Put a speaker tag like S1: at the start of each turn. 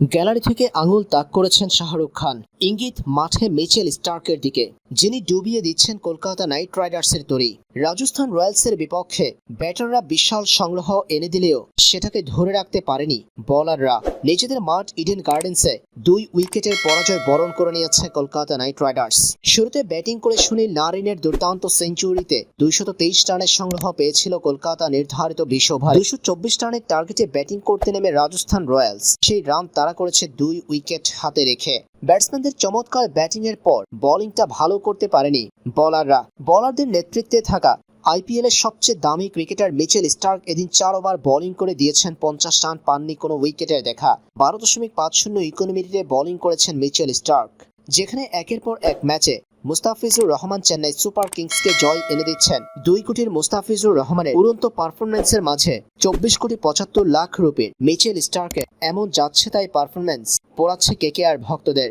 S1: Gallery থেকে আঙুল তাক করেছেন শাহরুখ খান। ইঙ্গিত মাঠে মিচেল স্টার্কের দিকে, যিনি ডুবিয়ে দিচ্ছেন কলকাতা নাইট রাইডার্সের তরি। রাজস্থান রয়্যালসের বিপক্ষে ব্যাটাররা বিশাল সংগ্রহ এনে দিলেও সেটাকে ধরে রাখতে পারেনি বলাররা। নিজেদের মাঠ ইডেন গার্ডেন্সে দুই উইকেটের পরাজয় বরণ করে নিয়েছে কলকাতা নাইট রাইডার্স। শুরুতে ব্যাটিং করে সুনীল নারিনের দুর্দান্ত সেঞ্চুরিতে দুইশত তেইশ রানের সংগ্রহ পেয়েছিল কলকাতা নির্ধারিত বিশ ওভার দুইশো চব্বিশ রানের টার্গেটে ব্যাটিং করতে নেমে রাজস্থান রয়্যালস। সেই রান তারা করেছে দুই উইকেট হাতে রেখে। ব্যাটসম্যানদের চমৎকার ব্যাটিংয়ের পর বোলিংটা ভালো করতে পারেনি বলাররা বলারদের নেতৃত্বে থাকা আইপিএল এর সবচেয়ে দামি ক্রিকেটার মিচেল স্টার্ক এদিন চার ওভার বোলিং করে দিয়েছেন পঞ্চাশ রান পাননি কোনো উইকেটের দেখা। বারো দশমিক পাঁচ শূন্য ইকোনমিতে বোলিং করেছেন মিচেল স্টার্ক যেখানে একের পর এক ম্যাচে মুস্তাফিজুর রহমান চেন্নাই সুপার কিংসকে জয় এনে দিচ্ছেন। দুই কোটির মুস্তাফিজুর রহমানের উড়ন্ত পারফরমেন্সের মাঝে চব্বিশ কোটি পঁচাত্তর লাখ রুপির মিচেল স্টার্কের এমন যাচ্ছে তাই পারফরমেন্স পোড়াচ্ছে কেকেআর ভক্তদের।